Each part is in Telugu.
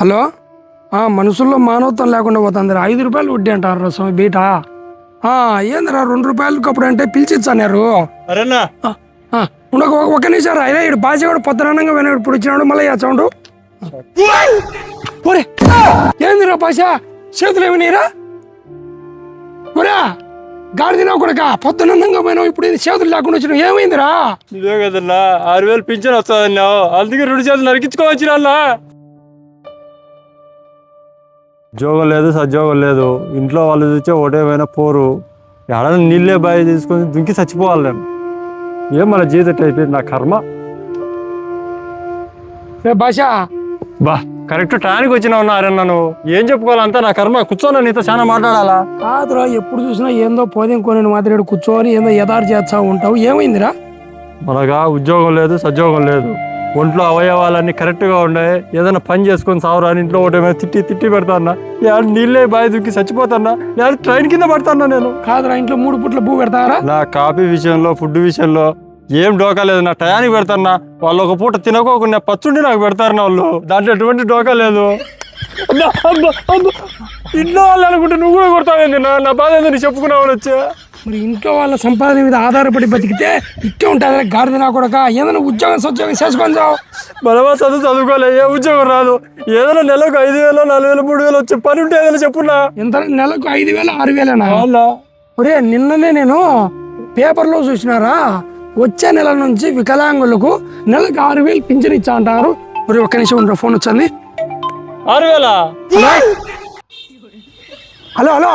హలో? ఆ, మనుషుల్లో మానవత్వం లేకుండా పోతుంది ఐదు రూపాయలు వడ్డీ అంటారు స్వామి బీట. ఏందిరా రెండు రూపాయలకి అప్పుడు అంటే ఆ, ఉండక ఒక- నిమిషం రా. అయినా ఇటు బాజీ కూడా పొద్దునంగా విన ఇప్పుడు వచ్చినాడు మళ్ళీ ఒరే ఏందిరా భాష చేతులు ఏమినీరా ఒరా గాడిదినా కొడక. పొద్దునందంగా పోయినావు. ఇప్పుడు ఇది చేతులు లేకుండా వచ్చినావు. ఏమైందిరా? ఇదే కదన్నా ఆరు వేలు పింఛన్ వస్తుందన్నావు. అందుకే రెండు చేతులు నరికించుకోవచ్చు అన్నా. ఉద్యోగం లేదు సద్యోగం లేదు. ఇంట్లో వాళ్ళు చూస్తే ఒకటేమైనా పోరు. ఎడన నీళ్ళే బాయి తీసుకొని దుంకి చచ్చిపోవాలి నేను. ఏం మన జీవితం అయిపోయింది నా కర్మ. భాష బా కరెక్ట్ టైంకి వచ్చినావు అన్న నువ్వు. ఏం చెప్పుకోవాలంతా నా కర్మ. కూర్చోను నీతో చాలా మాట్లాడాలా? కాదురా ఎప్పుడు చూసినా ఏందో పోదేం కొని మాదిరి కూర్చొని ఏందో యథార్ చేస్తా ఉంటావు. ఏమైందిరా? మనగా ఉద్యోగం లేదు సద్యోగం లేదు. ఒంట్లో అవయవాలన్నీ కరెక్ట్గా ఉన్నాయి ఏదైనా పని చేసుకొని సావరా అని ఇంట్లో ఒకటి తిట్టి తిట్టి పెడతాన్నా యాడ నీళ్ళే బాయి దుక్కి చచ్చిపోతాన్నా యాడ ట్రైన్ కింద పడతానా నేను? కాదురా ఇంట్లో మూడు పుట్ల భూ పెడతారా నా కాఫీ విషయంలో ఫుడ్ విషయంలో ఏం డోకా లేదు. నా టయానికి పెడతానా? వాళ్ళు ఒక పూట తినకోకుండా పచ్చుండి నాకు పెడతారు నా వాళ్ళు. దాంట్లో ఎటువంటి డోకా లేదు. ఇంట్లో వాళ్ళు అనుకుంటే నువ్వు కూడా కొడతావేంది నా? బాధ ఏంది? చెప్పుకున్నావు వచ్చా? మరి ఇంట్లో వాళ్ళ సంపాదన మీద ఆధారపడి బతికితే ఇట్టే ఉంటుంది గాడిద నా కొడక. ఏదైనా ఉద్యోగం సద్యోగం చేసుకొని చావు బలమా చదువు చదువుకోలే ఏ ఉద్యోగం రాదు. ఏదైనా నెలకు ఐదు వేలు నాలుగు వేలు మూడు వేలు వచ్చే పని ఉంటే ఏదైనా చెప్పున్నా. ఎంత? నెలకు ఐదు వేలు ఆరు వేలేనా? ఒరే నిన్ననే నేను పేపర్లో చూసినారా? వచ్చే నెల నుంచి వికలాంగులకు నెలకు ఆరు వేలు పింఛన్ ఇచ్చా అంటారు. మరి ఒక్క నిమిషం ఉండరా ఫోన్ వచ్చింది ఆరు వేల? హలో? హలో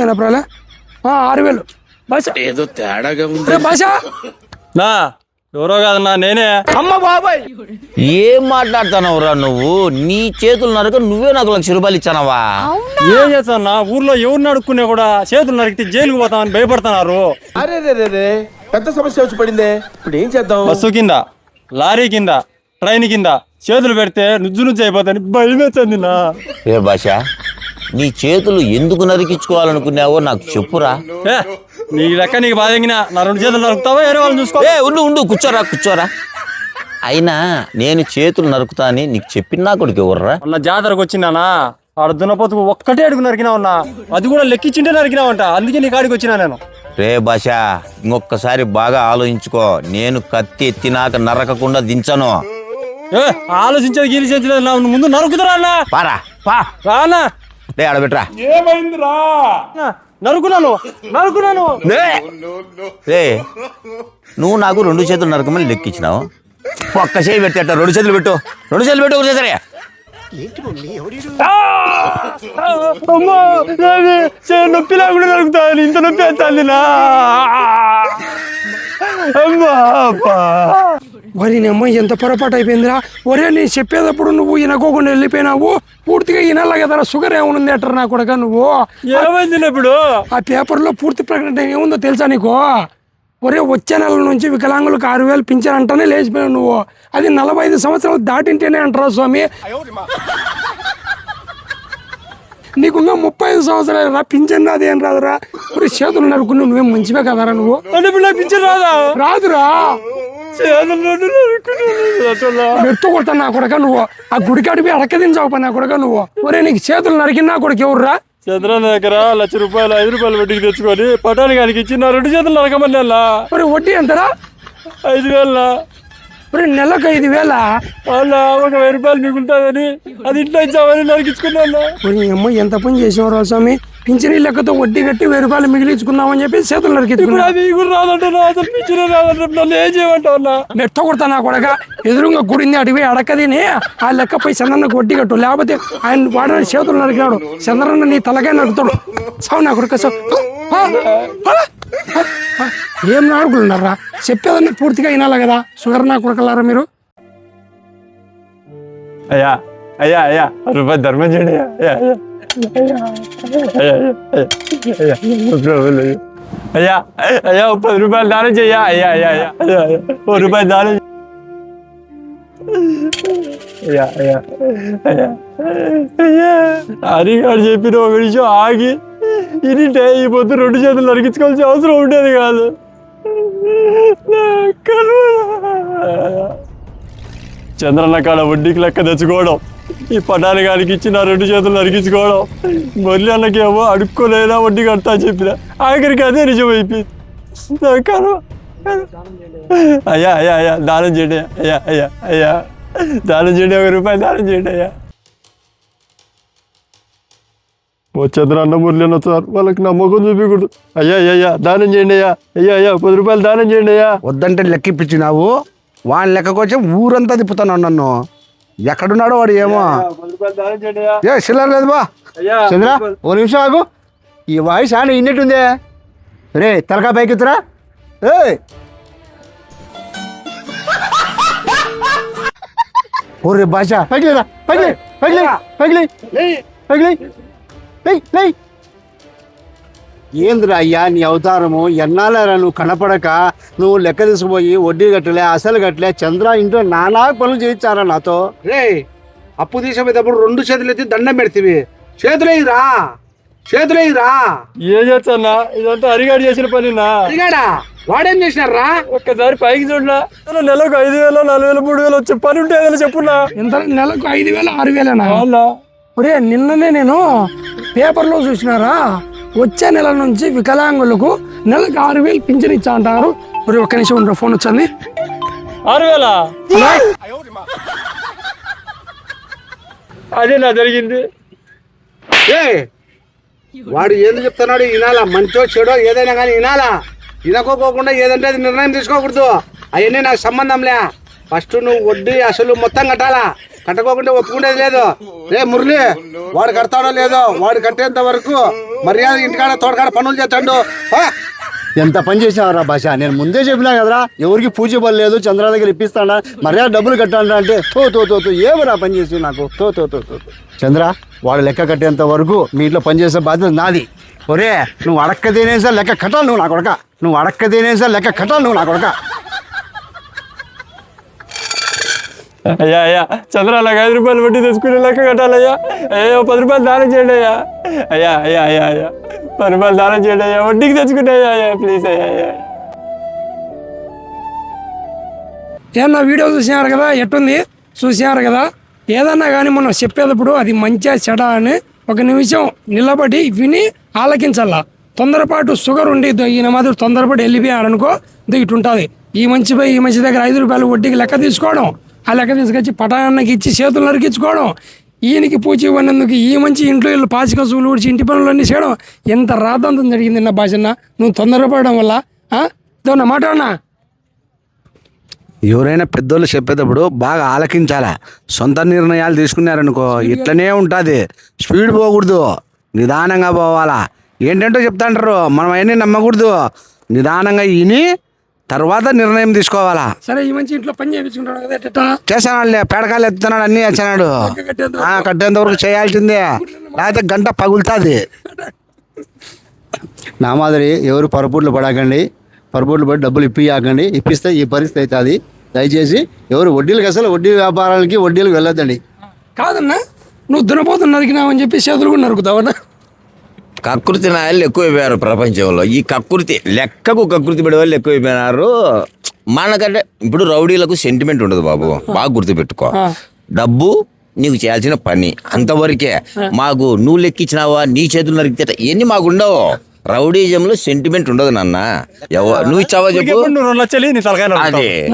ఏనా ప్రాబ్లం ఆరు వేలు. భాష ఏదో తేడాగా ఉంది. రే భాష నా ఎవరో కాదన్నా నేనే. ఏం మాట్లాడుతున్నావురా నువ్వు? నీ చేతులు నరక నువ్వే నాకు లక్ష రూపాయలు ఇచ్చానవా? ఏం చేస్తానా ఊర్లో ఎవరిని అడుక్కునే కూడా చేతులు నరికితే జైలుకు పోతామని భయపడుతున్నారు. అరే రే రే రే. పెద్ద సమస్య వచ్చి పడిందే. ఇప్పుడు ఏం చేద్దాం? బస్సు కింద లారీ కింద ట్రైన్ కింద చేతులు పెడితే నుజ్జు నుజ్జు అయిపోతాని భయం వేస్తుంది నా రే భాష నీ చేతులు ఎందుకు నరికించుకోవాలనుకున్నావో నాకు చెప్పురా. ఏ, నీ లెక్క నీకు బాధ ఎంగినా నా రెండు చేతులు నరుకుతావా? వేరే వాళ్ళని చూసుకో. ఏ ఉండు ఉండు కూర్చోరా కూర్చోరా. అయినా నేను చేతులు నరుకుతా అని నీకు చెప్పిన నా కొడుకు ఎవర్రా? మొన్న జాతరకు వచ్చినానా ఆడ దున్నపోతుకు ఒక్కటే అడుగు నరికినా ఉన్నా అది కూడా లెక్కించింటే నరికినావంట. అందుకే నీ కాడికి వచ్చినా నేను. రే భాష ఇంకొకసారి బాగా ఆలోచించుకో. నేను కత్తి ఎత్తినాక నరకకుండా దించను. ఏ ఆలోచించేది గీలిచేది నా ముందు నరుకుతారా అన్నా. పారా పా. రానా రే ఆడబెట్రా. నరుకున్నాను నరుకున్నాను. రే నువ్వు నాకు రెండు చేతులు నరకమని లెక్కించినావు. ఒక్క చేయి పెట్టేట రెండు చేతులు పెట్టు. రెండు చేతులు పెట్టు ఒకటేసరి అమ్మా నాది చే- నొప్పి లేకుండా నరుకుతాను ఇంత నొప్పి వేస్తాను నా. అమ్మా నీ అమ్మాయి ఎంత పొరపాటు అయిపోయిందిరా? ఒరే నేను చెప్పేటప్పుడు నువ్వు వినకోకుండా వెళ్ళిపోయినావు. పూర్తిగా వినాలి కదరా షుగర్ ఏముంది అంటారు నా కొడక నువ్వు? ఏమైంది ఇప్పుడు? ఆ పేపర్లో పూర్తి ప్రకటన ఏముందో తెలుసా నీకు? ఒరే వచ్చే నెల నుంచి వికలాంగులకు ఆరు వేలు పింఛన్ అంటానే లేచిపోయావు నువ్వు. అది నలభై ఐదు సంవత్సరాలు దాటింటేనే అంటారా స్వామి? నీకున్న ముప్పై ఐదు సంవత్సరాలు రా పింఛన్ రాదు ఏం రాదురా? ఒరే చేతులు నరుకున్నావు నువ్వేం మంచివే కదరా నువ్వు? రాదా? రాదురా. మెట్టు నా కొడక నువ్వు. ఆ గుడికాడికి పోయి అడక్క దించావు నా కొడక నువ్వు. ఒరే నీకు చేతులు నరికిన నా కొడుకు ఎవర్రా? చంద్రన్న దగ్గర లక్ష రూపాయలు ఐదు రూపాయలు వడ్డీకి తెచ్చుకొని పటానికి ఇచ్చి నా రెండు చేతులు నరకమని ఒరే వడ్డీ ఎంతరా? ఐదు వేల ఒరే నెలకు ఐదు వేల? వాళ్ళ ఒక వెయ్యి రూపాయలు మిగులుతుందని అది ఇంట్లో ఇచ్చామని నరికించుకున్నాను అమ్మ ఎంత పని చేసేవారు స్వామి? పింఛనీ లెక్కతో వడ్డీ కట్టి వెయ్యి రూపాయలు మిగిలించుకున్నామని చెప్పి చేతులు ఇప్పుడు నరికించుకున్నా అది కూడా రాదంటే నా అసలు పిచ్చిన రాదంటే నన్ను ఏం చేయమంటావు అన్నా? మెట్ట కొడతా నా కొడక. ఎదురుగా గుడింది అడిగి అడక్క తిని ఆ లెక్క పోయి చంద్రన్నకు వడ్డీ కట్టు. లేకపోతే ఆయన వాడిన చేతులు నరికినాడు. చంద్రన్న నీ తలకాయ నరుకుతాడు. సావు నా కొడుక సావు. ఏం నాడుకున్నారా చెప్పేదన్నీ పూర్తిగా వినాలి కదా? షుగర్ నా కొడకలారా మీరు? అయ్యా అయ్యా అయ్యా. రూపాయి ధర్మం చేయండి అయ్యా అయ్యా. అయ్యా అయ్యా పది రూపాయలు దానం చెయ్యా అయ్యా అయ్యా అయ్యా ఓ రూపాయలు దానం చెయ్యి. అయ్యా అయ్యా అయ్యా అయ్యా హరి చెప్పిన ఒక విషయం ఆగి ఇనిటే ఈ పొద్దు రెండు చేతులు నరికించుకోవాల్సిన అవసరం ఉండేది కాదు చంద్రన్న కాడ వడ్డీకి లెక్క తెచ్చుకోవడం ఈ పటాని గారికి ఇచ్చి నా రెండు చేతులు నరికించుకోవడం మురళి అన్నకేమో అడుక్కోలేదా వడ్డీ కడతా చెప్పిన. ఆఖరికి అదే నిజం కాను అయ్యా అయ్యా అయ్యా దానం చేయండి అయ్యా అయ్యా అయ్యా. దానం చేయండి ఒక రూపాయి దానం చేయండి అయ్యా. ఓ చంద్రన్న మురళి అన్న సార్ వాళ్ళకి నమ్మకం చూపించకూడదు. అయ్యా అయ్యా దానం చేయండి అయ్యా. అయ్యా అయ్యా పది రూపాయలు దానం చేయండి అయ్యా. వద్దంటే లెక్కిప్పించినావు వాని లెక్కకొచ్చి ఊరంతా తిప్పుతాను నన్ను. ఎక్కడున్నాడో వాడు ఏమో. ఏ చిల్లర లేదు బా చంద్ర ఓ నిమిషం ఆగు. ఈ వాయిస్ ఆడ ఇన్నట్టుందే? రే తలకా పైకెత్తురా ఏ ఓరే భాష పైకి లేదా పైకి లే, పైకి లే. ఏందిరా అయ్యా నీ అవతారము? ఎన్నాళ్ళరా నువ్వు కనపడక? నువ్వు లెక్క తీసుకుపోయి వడ్డీ కట్టలే అసలు కట్టలే చంద్ర ఇంట్లో నానా పనులు చేయించారా నాతో? రే అప్పు తీసేటప్పుడు రెండు చేతులు ఎత్తి దండం పెడితివి. చేతులేయిరా చేతులేయిరా ఏం చేస్తానా ఇదంతా అరిగాడు చేసిన పనినా? అడిగాడా వాడేం చేసినారా ఒక్కసారి పైకి చూడనా? నెలకు ఐదు వేలు నాలుగు వేలు మూడు వేలు వచ్చే పని ఉంటే ఏదైనా చెప్పున్నా? ఎంత నెలకు ఐదు వేలు ఆరు వేలేనా? ఒరే నిన్ననే నేను పేపర్లో చూసినారా? వచ్చే నెల నుంచి వికలాంగులకు నెలకు ఆరు వేలు పింఛన్ ఇచ్చా అంటారు. ఒరే ఒక్క నిమిషం ఉండరా ఫోన్ వచ్చింది ఆరు వేల? అదే నా జరిగింది. ఏ వాడు ఏంది చెప్తున్నాడు? వినాలా? మంచో చెడో ఏదైనా కానీ వినాలా? వినకోకుండా ఏదంటే అది నిర్ణయం తీసుకోకూడదు. అవన్నీ నాకు సంబంధంలే ఫస్ట్ నువ్వు వడ్డీ అసలు మొత్తం కట్టాలా? కట్టకోకుండా ఒప్పుకునేది లేదు. రే మురళి వాడు కడతాడో లేదో వాడు కట్టేంత వరకు మర్యాద ఇంటికాడ తోటకాడ పనులు చేస్తాడు. ఎంత పని చేసావురా భాష? నేను ముందే చెప్పినా కదరా ఎవరికి పూజ లేదు చంద్ర దగ్గర ఇప్పిస్తాడా మర్యాద డబ్బులు కట్టాలా అంటే తో తో తో తో ఏమరా పని చేసి నాకు? తో తో తో తో చంద్ర వాడు లెక్క కట్టేంత వరకు మీ ఇంట్లో పని చేసే బాధ్యత నాది. ఒరే నువ్వు అడక్క తినేసా లెక్క కట్టాలి నువ్వు నా కొడక. నువ్వు అడక్క తినేసా లెక్క కట్టాలి నువ్వు నా కొడక. అయ్యా అయ్యా చంద్ర ఐదు రూపాయలు వడ్డీ తెచ్చుకునే లెక్క కట్టాలయ్యా. అయ్యా పది రూపాయలు దానం చేయండి అయ్యా. అయ్యా అయ్యా అయ్యా అయ్యా. పది రూపాయలు దానం చేయండి అయ్యా. వడ్డీకి తెచ్చుకుంటే అయ్యా అయ్యా ప్లీజ్ అయ్యా అయ్యా. ఏమన్నా వీడియో చూసినారు కదా? ఎట్టుంది? చూసినారు కదా? ఏదన్నా కానీ మనం చెప్పేటప్పుడు అది మంచిగా చెడ అని ఒక నిమిషం నిలబడి విని ఆలకించాలా తొందరపాటు షుగర్ ఉండి ఈయన మాదిరి తొందరపాటు వెళ్ళిపోయాడనుకో అనుకో ఉంటుంది ఈ మంచి పోయి ఈ మంచి దగ్గర ఐదు రూపాయలు వడ్డీకి లెక్క తీసుకోవడం ఆ లెక్క తీసుకొచ్చి పటాన్నకి ఇచ్చి చేతులు నరికించుకోవడం. ఈయనకి పూచి ఇవ్వనందుకు ఈ మంచి ఇంట్లో వీళ్ళు పాచిక సూలు ఊడ్చి ఇంటి పనులన్నీ చేయడం. ఎంత రాద్ధాంతం జరిగింది నా భాషన్న నువ్వు తొందరపడడం వల్ల ఆ? దో మాట అన్నా. ఎవరైనా పెద్దోళ్ళు చెప్పేటప్పుడు బాగా ఆలకించాలా? సొంత నిర్ణయాలు తీసుకున్నారనుకో ఇట్లనే ఉంటుంది. స్పీడ్ పోకూడదు. నిదానంగా పోవాలా. ఏంటంటో చెప్తాంటారు మనం అవన్నీ నమ్మకూడదు. నిదానంగా విని తర్వాత నిర్ణయం తీసుకోవాలా? సరే ఈ మంచి ఇంట్లో పని చేయించుకుంటాడు కదా చేసానాడులే పేడకాయలు ఎత్తున్నాడు అన్నీ ఆ, కట్టేంత వరకు చేయాల్సిందే. లేకపోతే గంట పగులుతుంది. నా మాదిరి ఎవరు పొరపూట్లు పడకండి పొరపూట్లు పడి డబ్బులు ఇప్పియాకండి ఇప్పిస్తే ఈ పరిస్థితి అవుతుంది. దయచేసి ఎవరు వడ్డీలకు అసలు వడ్డీ వ్యాపారాలకి వడ్డీలకు వెళ్ళొద్దండి. కాదన్నా నువ్వు దునపోతు నరికినావని చెప్పి చేతులు కూడా నరుకుతావన్నా? కకృతి నాయలు ఎక్కువైపోయారు ప్రపంచంలో. ఈ కకృతి లెక్కకు కకృతి పడే వాళ్ళు ఎక్కువైపోయినారు. మనకంటే ఇప్పుడు రౌడీలకు సెంటిమెంట్ ఉండదు బాబు. బాగా గుర్తుపెట్టుకో. డబ్బు నీకు చేయాల్సిన పని. అంతవరకే మాకు నువ్వు లెక్కించినావా నీ చేతులు నరికితే ఎన్ని మాకు ఉండవు. రౌడీజంలో సెంటిమెంట్ ఉండదు నాన్న. ఎవ నువ్వు ఇచ్చావా చెప్పు. అదే.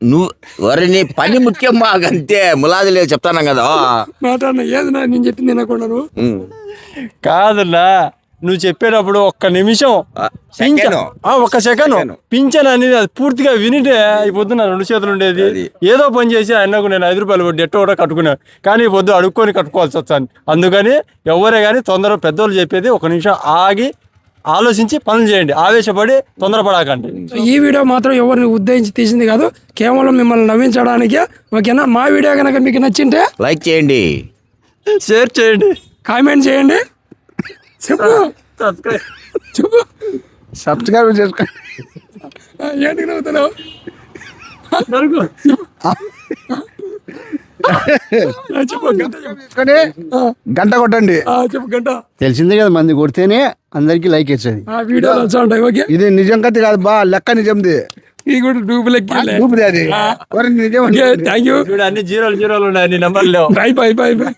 నువ్వు వరి నీ పని ముఖ్యం మాకంతే. ములాది లేదు చెప్తాను కదా. మాట అన్న ఏది నా నేను చెప్పింది నువ్వు ఉమ్. కాదులా నువ్వు చెప్పేటప్పుడు ఒక్క నిమిషం ఆ, పింఛ. సెకండ్. ఆ, ఒక్క సెకండ్. పింఛన్ అనేది అది పూర్తిగా వినిటే ఈ పొద్దున రెండు చేతులు ఉండేది. ఏదో పని చేసి ఆయనకు నేను ఐదు రూపాయలు వడ్డీ ఎట్టో కూడా కట్టుకున్నాను కానీ ఈ పొద్దు అడుక్కొని కట్టుకోవాల్సి వచ్చాను అందుకని ఎవరే కానీ తొందర పెద్దోళ్ళు చెప్పేది ఒక నిమిషం ఆగి ఆలోచించి పనులు చేయండి. ఆవేశపడి తొందరపడాకండి. సో ఈ వీడియో మాత్రం ఎవరిని ఉద్దేశించి తీసింది కాదు కేవలం మిమ్మల్ని నవ్వించడానికే. ఓకేనా? మా వీడియో కనుక మీకు నచ్చింటే లైక్ చేయండి. షేర్ చేయండి. కామెంట్ చేయండి. చెప్పు. సబ్స్క్రైబ్. చెప్పు. సబ్స్క్రైబ్ ఏంటికి నవ్వుతున్నావు? చెప్పు గంట చెప్పు. చేసుకొని గంట కొట్టండి. ఆ, చెప్పు గంట. తెలిసిందే కదా మంది కొడితేనే అందరికీ లైక్ ఇచ్చేది. ఆ వీడియోలు వచ్చా ఉంటాయి ఓకే? ఇది నిజం కత్తి కాదు బా లెక్క నిజంది. ఇది కూడా డూబుల్ ఎక్కిలే ఊపిరి అది. ఎవరు నిజం థ్యాంక్ యూ చూడు అన్ని జీరోలు జీరోలు ఉన్నాయి నీ నెంబర్లో బాయ్ బాయ్ బాయ్ బాయ్